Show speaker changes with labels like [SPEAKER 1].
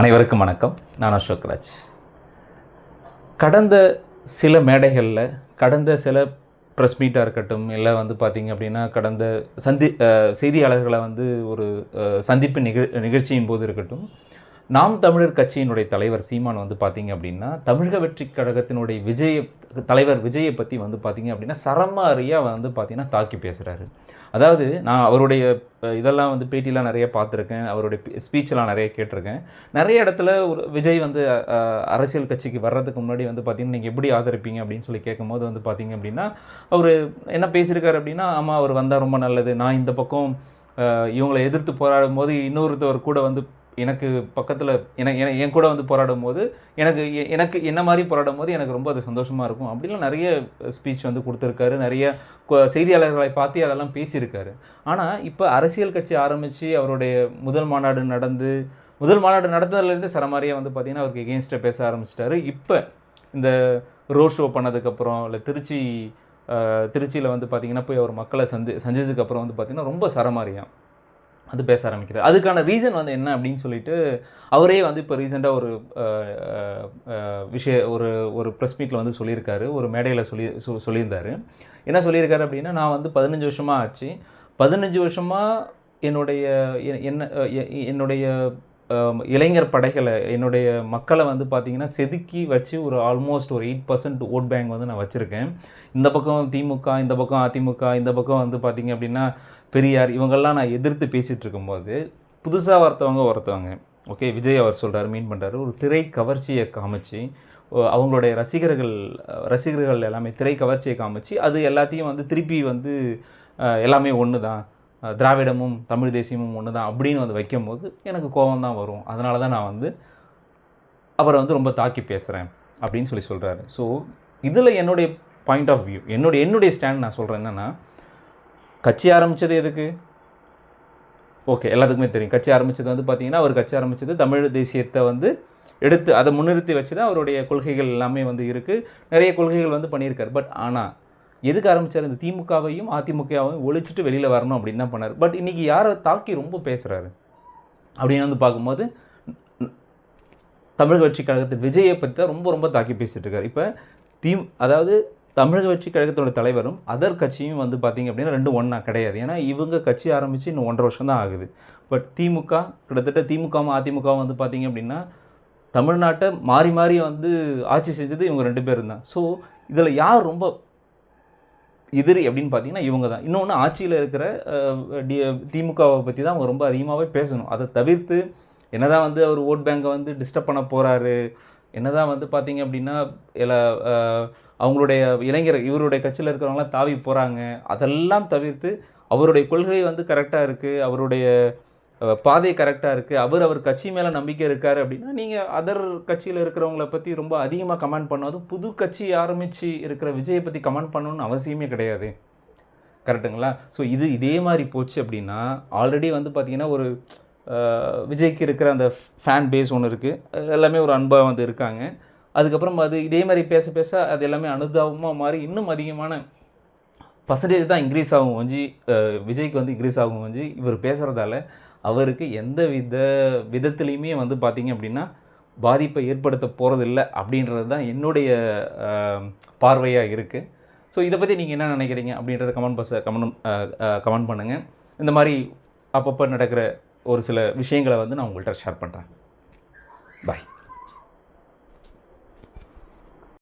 [SPEAKER 1] அனைவருக்கும் வணக்கம். நான் அசோக்ராஜ். கடந்த சில மேடைகளில் கடந்த சில ப்ரெஸ் மீட்டாக இருக்கட்டும் இல்லை வந்து பார்த்திங்க அப்படின்னா கடந்த சந்தி செய்தியாளர்களை வந்து ஒரு சந்திப்பு நிகழ் நிகழ்ச்சியின் போது இருக்கட்டும் நாம் தமிழர் கட்சியினுடைய தலைவர் சீமான் வந்து பார்த்தீங்க அப்படின்னா தமிழக வெற்றி கழகத்தினுடைய விஜய தலைவர் விஜயை பற்றி வந்து பார்த்தீங்க அப்படின்னா சரமாரியாக வந்து பார்த்தீங்கன்னா தாக்கி பேசுகிறாரு அதாவது நான் அவருடைய இதெல்லாம் வந்து பேட்டிலாம் நிறைய பார்த்துருக்கேன் அவருடைய ஸ்பீச்செலாம் நிறைய கேட்டிருக்கேன். நிறைய இடத்துல ஒரு விஜய் வந்து அரசியல் கட்சிக்கு வர்றதுக்கு முன்னாடி வந்து பார்த்தீங்கன்னா நீங்கள் எப்படி ஆதரிப்பீங்க அப்படின்னு சொல்லி கேட்கும்போது வந்து பார்த்தீங்க அப்படின்னா அவர் என்ன பேசியிருக்காரு அப்படின்னா ஆமாம் அவர் வந்தால் ரொம்ப நல்லது. நான் இந்த பக்கம் இவங்களை எதிர்த்து போராடும் போது இன்னொருத்தவர் கூட வந்து எனக்கு பக்கத்தில் என- என் கூட வந்து போராடும் போது எனக்கு எ- எனக்கு என்ன மாதிரி போராடும் போது எனக்கு ரொம்ப அது சந்தோஷமாக இருக்கும். அப்படிலாம் நிறைய ஸ்பீச் வந்து கொடுத்துருக்காரு. நிறைய செய்தியாளர்களை பார்த்து அதெல்லாம் பேசியிருக்காரு. ஆனால் இப்போ அரசியல் கட்சி ஆரம்பித்து அவருடைய முதல் மாநாடு நடந்து முதல் மாநாடு நடந்ததுலேருந்து சரமாரியாக வந்து பார்த்திங்கன்னா அவருக்கு எகெயின்ஸ்டாக பேச ஆரம்பிச்சிட்டாரு. இப்போ இந்த ரோட் ஷோ பண்ணதுக்கப்புறம் இல்லை திருச்சி திருச்சியில் வந்து பார்த்திங்கன்னா போய் அவர் மக்களை சந்தி சந்தித்ததுக்கப்புறம் வந்து பார்த்திங்கன்னா ரொம்ப சரமாரியாக அது பேச ஆரம்பிக்கிறார் அதுக்கான ரீசன் வந்து என்ன அப்படின்னு சொல்லிட்டு அவரே வந்து இப்போ ரீசெண்டாக ஒரு விஷய ஒரு ஒரு ப்ரெஸ் மீட்டில் வந்து சொல்லியிருக்காரு. ஒரு மேடையில் சொல்லி சொ- சொல்லியிருந்தாரு. என்ன சொல்லியிருக்காரு அப்படின்னா நான் வந்து பதினஞ்சு வருஷமாக ஆச்சு. பதினஞ்சு வருஷமாக என்னுடைய என்ன என்னுடைய இளைஞர் படைகளை என்னுடைய மக்களை வந்து பார்த்திங்கன்னா செதுக்கி வச்சு ஒரு ஆல்மோஸ்ட் ஒரு எயிட் பர்சன்ட் ஓட் பேங்க் வந்து நான் வச்சுருக்கேன். இந்த பக்கம் திமுக இந்த பக்கம் அதிமுக இந்த பக்கம் வந்து பார்த்திங்க அப்படின்னா பெரியார் இவங்கெல்லாம் நான் எதிர்த்து பேசிகிட்டு இருக்கும்போது புதுசாக ஒருத்தவங்க ஒருத்தவங்க ஓகே விஜய் அவர் சொல்கிறார் மீன் பண்ணுறாரு ஒரு திரை கவர்ச்சியை காமிச்சு அவங்களுடைய ரசிகர்கள் ரசிகர்கள் எல்லாமே திரை கவர்ச்சியை காமிச்சு அது எல்லாத்தையும் வந்து திருப்பி வந்து எல்லாமே ஒன்று தான் திராவிடமும் தமிழ் தேசியமும் ஒன்று தான் அப்படின்னு வந்து வைக்கும்போது எனக்கு கோபம் தான் வரும். அதனால தான் நான் வந்து அவரை வந்து ரொம்ப தாக்கி பேசுகிறேன் அப்படின்னு சொல்லி சொல்கிறாரு ஸோ இதில் என்னுடைய பாயிண்ட் ஆஃப் வியூ என்னுடைய என்னுடைய ஸ்டாண்ட் நான் சொல்கிறேன் என்னென்னா கட்சி ஆரம்பித்தது எதுக்கு? ஓகே எல்லாத்துக்குமே தெரியும். கட்சி ஆரம்பித்தது வந்து பார்த்தீங்கன்னா அவர் கட்சி ஆரம்பித்தது தமிழ் தேசியத்தை வந்து எடுத்து அதை முன்னிறுத்தி வச்சு தான் அவருடைய கொள்கைகள் எல்லாமே வந்து இருக்குது நிறைய கொள்கைகள் வந்து பண்ணியிருக்கார். பட் ஆனால் எதுக்கு ஆரம்பித்தார் இந்த திமுகவையும் அதிமுகவையும் ஒழிச்சிட்டு வெளியில் வரணும் அப்படின்னு தான் பண்ணார். பட் இன்றைக்கி யாரை தாக்கி ரொம்ப பேசுகிறாரு அப்படின்னு வந்து பார்க்கும்போது தமிழக வெற்றி கழகத்தின் விஜயை பற்றி தான் ரொம்ப ரொம்ப தாக்கி பேசிகிட்டு இருக்கார். இப்போ தீ அதாவது தமிழக வெற்றி கழகத்தோட தலைவரும் அதர் கட்சியும் வந்து பார்த்திங்க அப்படின்னா ரெண்டு ஒன்றா கிடையாது. ஏன்னா இவங்க கட்சி ஆரம்பித்து இன்னும் ஒன்றரை வருஷம் தான் ஆகுது. பட் திமுக கிட்டத்தட்ட திமுகவும் அதிமுகவும் வந்து பார்த்திங்க அப்படின்னா தமிழ்நாட்டை மாறி மாறி வந்து ஆட்சி செஞ்சது இவங்க ரெண்டு பேரும் தான். ஸோ இதில் யார் ரொம்ப எதிரி அப்படின்னு பார்த்தீங்கன்னா இவங்க தான். இன்னொன்று ஆட்சியில் இருக்கிற டி திமுகவை பற்றி தான் அவங்க ரொம்ப அதிகமாகவே பேசணும். அதை தவிர்த்து என்னதான் வந்து அவர் ஓட் பேங்கை வந்து டிஸ்டர்ப் பண்ண போகிறாரு என்னதான் வந்து பார்த்தீங்க அப்படின்னா எல்லா அவங்களுடைய இளைஞர் இவருடைய கட்சியில் இருக்கிறவங்களாம் தாவி போகிறாங்க அதெல்லாம் தவிர்த்து அவருடைய கொள்கை வந்து கரெக்டாக இருக்குது அவருடைய பாதை கரெக்டாக இருக்குது அவர் அவர் கட்சி மேலே நம்பிக்கை இருக்கார் அப்படின்னா நீங்கள் அதர் கட்சியில் இருக்கிறவங்கள பற்றி ரொம்ப அதிகமாக கமெண்ட் பண்ணாதும் புது கட்சி ஆரம்பித்து இருக்கிற விஜயை பற்றி கமெண்ட் பண்ணணும்னு அவசியமே கிடையாது. கரெக்டுங்களா ஸோ இது இதே மாதிரி போச்சு அப்படின்னா ஆல்ரெடி வந்து பார்த்திங்கன்னா ஒரு விஜய்க்கு இருக்கிற அந்த ஃபேன் பேஸ் ஒன்று இருக்குது எல்லாமே ஒரு அன்பாக வந்து இருக்காங்க. அதுக்கப்புறம் அது இதே மாதிரி பேச பேச அது எல்லாமே அனுதாபமாக மாறி இன்னும் அதிகமான பர்சன்டேஜ் தான் இன்க்ரீஸ் ஆகும். வஞ்சி விஜய்க்கு வந்து இன்க்ரீஸ் ஆகும். வஞ்சி இவர் பேசுகிறதால அவருக்கு எந்த வித விதத்துலேயுமே வந்து பார்த்திங்க அப்படின்னா பாதிப்பை ஏற்படுத்த போகிறதில்ல அப்படின்றது தான் என்னுடைய பார்வையாக இருக்குது ஸோ இதை பற்றி நீங்கள் என்ன நினைக்கிறீங்க அப்படின்றத கமெண்ட் பஸ்ஸை கமெண்ட் கமெண்ட் பண்ணுங்கள் இந்த மாதிரி அப்பப்போ நடக்கிற ஒரு சில விஷயங்களை வந்து நான் உங்கள்கிட்ட ஷேர் பண்ணுறேன் பாய்